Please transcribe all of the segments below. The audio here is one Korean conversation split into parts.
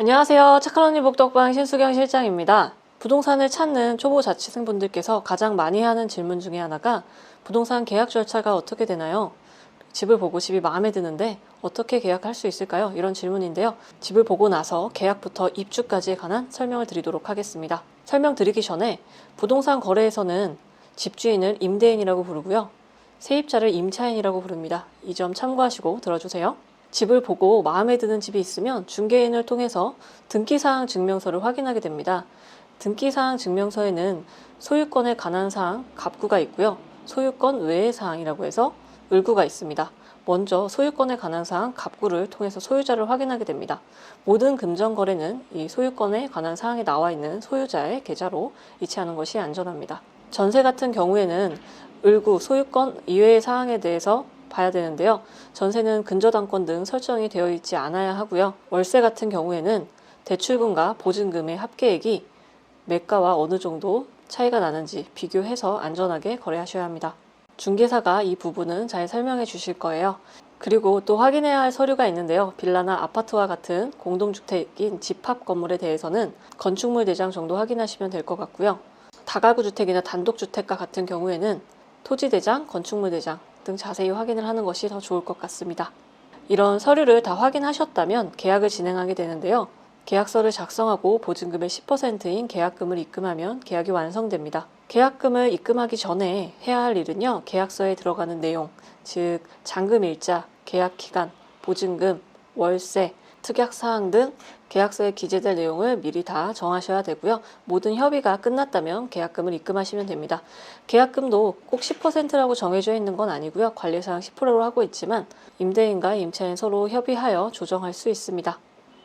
안녕하세요. 착한 언니 복덕방 신수경 실장입니다. 부동산을 찾는 초보 자취생분들께서 가장 많이 하는 질문 중에 하나가 부동산 계약 절차가 어떻게 되나요? 집을 보고 집이 마음에 드는데 어떻게 계약할 수 있을까요? 이런 질문인데요. 집을 보고 나서 계약부터 입주까지에 관한 설명을 드리도록 하겠습니다. 설명드리기 전에 부동산 거래에서는 집주인을 임대인이라고 부르고요. 세입자를 임차인이라고 부릅니다. 이 점 참고하시고 들어주세요. 집을 보고 마음에 드는 집이 있으면 중개인을 통해서 등기사항 증명서를 확인하게 됩니다. 등기사항 증명서에는 소유권에 관한 사항, 갑구가 있고요. 소유권 외의 사항이라고 해서 을구가 있습니다. 먼저 소유권에 관한 사항, 갑구를 통해서 소유자를 확인하게 됩니다. 모든 금전 거래는 이 소유권에 관한 사항이 나와 있는 소유자의 계좌로 이체하는 것이 안전합니다. 전세 같은 경우에는 을구, 소유권 이외의 사항에 대해서 봐야 되는데요. 전세는 근저당권 등 설정이 되어 있지 않아야 하고요. 월세 같은 경우에는 대출금과 보증금의 합계액이 매가와 어느 정도 차이가 나는지 비교해서 안전하게 거래하셔야 합니다. 중개사가 이 부분은 잘 설명해 주실 거예요. 그리고 또 확인해야 할 서류가 있는데요. 빌라나 아파트와 같은 공동주택인 집합 건물에 대해서는 건축물 대장 정도 확인하시면 될 것 같고요. 다가구 주택이나 단독 주택과 같은 경우에는 토지 대장, 건축물 대장 등 자세히 확인을 하는 것이 더 좋을 것 같습니다. 이런 서류를 다 확인하셨다면 계약을 진행하게 되는데요. 계약서를 작성하고 보증금의 10%인 계약금을 입금하면 계약이 완성됩니다. 계약금을 입금하기 전에 해야 할 일은요. 계약서에 들어가는 내용, 즉 잔금 일자, 계약 기간, 보증금, 월세, 특약 사항 등 계약서에 기재될 내용을 미리 다 정하셔야 되고요. 모든 협의가 끝났다면 계약금을 입금하시면 됩니다. 계약금도 꼭 10%라고 정해져 있는 건 아니고요. 관리사항 10%로 하고 있지만 임대인과 임차인 서로 협의하여 조정할 수 있습니다.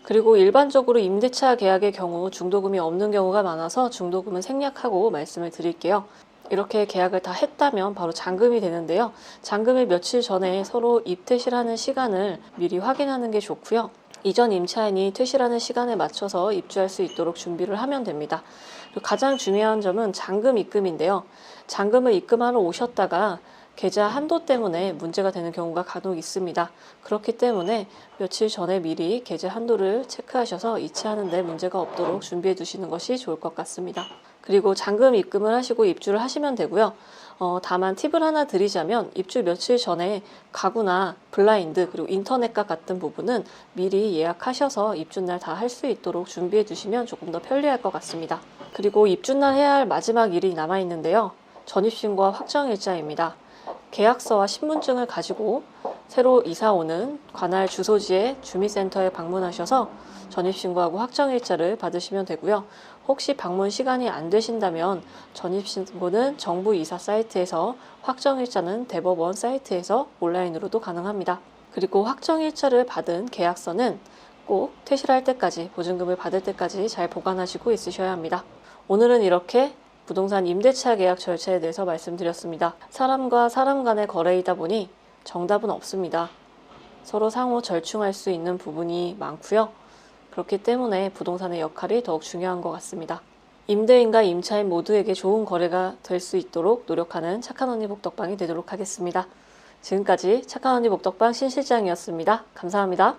그리고 일반적으로 임대차 계약의 경우 중도금이 없는 경우가 많아서 중도금은 생략하고 말씀을 드릴게요. 이렇게 계약을 다 했다면 바로 잔금이 되는데요. 잔금을 며칠 전에 서로 입퇴실하는 시간을 미리 확인하는 게 좋고요. 이전 임차인이 퇴실하는 시간에 맞춰서 입주할 수 있도록 준비를 하면 됩니다. 가장 중요한 점은 잔금 입금인데요. 잔금을 입금하러 오셨다가 계좌 한도 때문에 문제가 되는 경우가 간혹 있습니다. 그렇기 때문에 며칠 전에 미리 계좌 한도를 체크하셔서 이체하는 데 문제가 없도록 준비해 두시는 것이 좋을 것 같습니다. 그리고 잔금 입금을 하시고 입주를 하시면 되고요. 어, 다만 팁을 하나 드리자면 입주 며칠 전에 가구나 블라인드 그리고 인터넷과 같은 부분은 미리 예약하셔서 입주날 다 할 수 있도록 준비해 두시면 조금 더 편리할 것 같습니다. 그리고 입주날 해야 할 마지막 일이 남아 있는데요. 전입신고와 확정일자입니다. 계약서와 신분증을 가지고 새로 이사 오는 관할 주소지의 주민센터에 방문하셔서 전입신고하고 확정일자를 받으시면 되고요. 혹시 방문 시간이 안 되신다면 전입신고는 정부 이사 사이트에서 확정일자는 대법원 사이트에서 온라인으로도 가능합니다. 그리고 확정일자를 받은 계약서는 꼭 퇴실할 때까지 보증금을 받을 때까지 잘 보관하시고 있으셔야 합니다. 오늘은 이렇게 부동산 임대차 계약 절차에 대해서 말씀드렸습니다. 사람과 사람 간의 거래이다 보니 정답은 없습니다. 서로 상호 절충할 수 있는 부분이 많고요. 그렇기 때문에 부동산의 역할이 더욱 중요한 것 같습니다. 임대인과 임차인 모두에게 좋은 거래가 될 수 있도록 노력하는 착한 언니 복덕방이 되도록 하겠습니다. 지금까지 착한 언니 복덕방 신 실장이었습니다. 감사합니다.